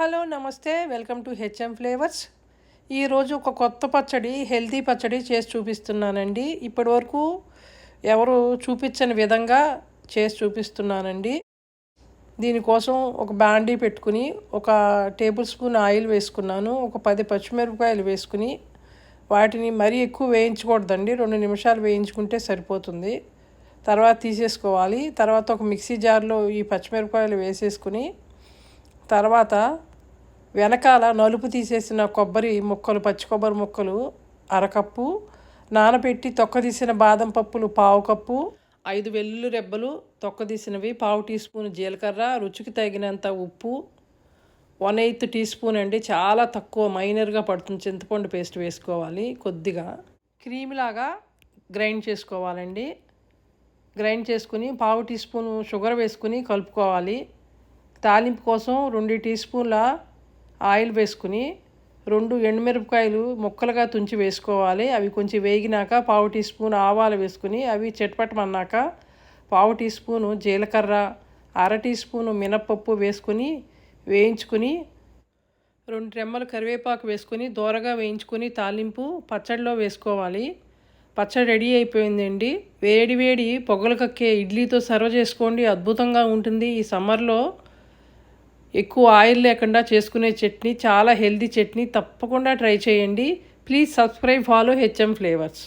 Hello నమస్తే. Welcome to HM flavours. ఈరోజు ఒక కొత్త పచ్చడి హెల్తీ పచ్చడి చేసి చూపిస్తున్నానండి. ఇప్పటి వరకు ఎవరు చూపించని విధంగా చేసి చూపిస్తున్నానండి. దీనికోసం ఒక బాండీ పెట్టుకుని ఒక టేబుల్ స్పూన్ ఆయిల్ వేసుకున్నాను. ఒక పది పచ్చిమిరపకాయలు వేసుకుని వాటిని మరీ ఎక్కువ వేయించకూడదండి. రెండు నిమిషాలు వేయించుకుంటే సరిపోతుంది. తర్వాత తీసేసుకోవాలి. తర్వాత ఒక మిక్సీ జార్లో ఈ పచ్చిమిరపకాయలు వేసేసుకుని తర్వాత వెనకాల నలుపు తీసేసిన కొబ్బరి ముక్కలు పచ్చి కొబ్బరి ముక్కలు అరకప్పు నానబెట్టి తొక్కదీసిన బాదం పప్పులు పావు కప్పు ఐదు వెల్లుల్లి రెబ్బలు తొక్కదీసినవి పావు టీ స్పూన్ జీలకర్ర రుచికి తగినంత ఉప్పు వన్ ఎయిత్ టీ స్పూన్ అండి. చాలా తక్కువ మైనర్గా పడుతుంది. చింతపండు పేస్ట్ వేసుకోవాలి కొద్దిగా. క్రీమ్ లాగా గ్రైండ్ చేసుకోవాలండి. గ్రైండ్ చేసుకుని పావు టీ స్పూన్ షుగర్ వేసుకుని కలుపుకోవాలి. తాలింపు కోసం రెండు టీ స్పూన్ల ఆయిల్ వేసుకుని రెండు ఎండుమిరపకాయలు ముక్కలుగా తుంచి వేసుకోవాలి. అవి కొంచెం వేగినాక పావు టీ స్పూన్ ఆవాలు వేసుకుని అవి చెట్పట్టమన్నాక పావు టీ స్పూను జీలకర్ర అర టీ స్పూను మినప్పప్పు వేసుకుని వేయించుకుని రెండు రెమ్మలు కరివేపాకు వేసుకుని దోరగా వేయించుకుని తాలింపు పచ్చడిలో వేసుకోవాలి. పచ్చడి రెడీ అయిపోయిందండి. వేడి వేడి పొగలు కక్కే ఇడ్లీతో సర్వ్ చేసుకోండి. అద్భుతంగా ఉంటుంది. ఈ సమ్మర్లో ఎక్కువ ఆయిల్ లేకుండా చేసుకునే చట్నీ చాలా హెల్దీ చట్నీ తప్పకుండా ట్రై చేయండి. Please subscribe follow HM flavours.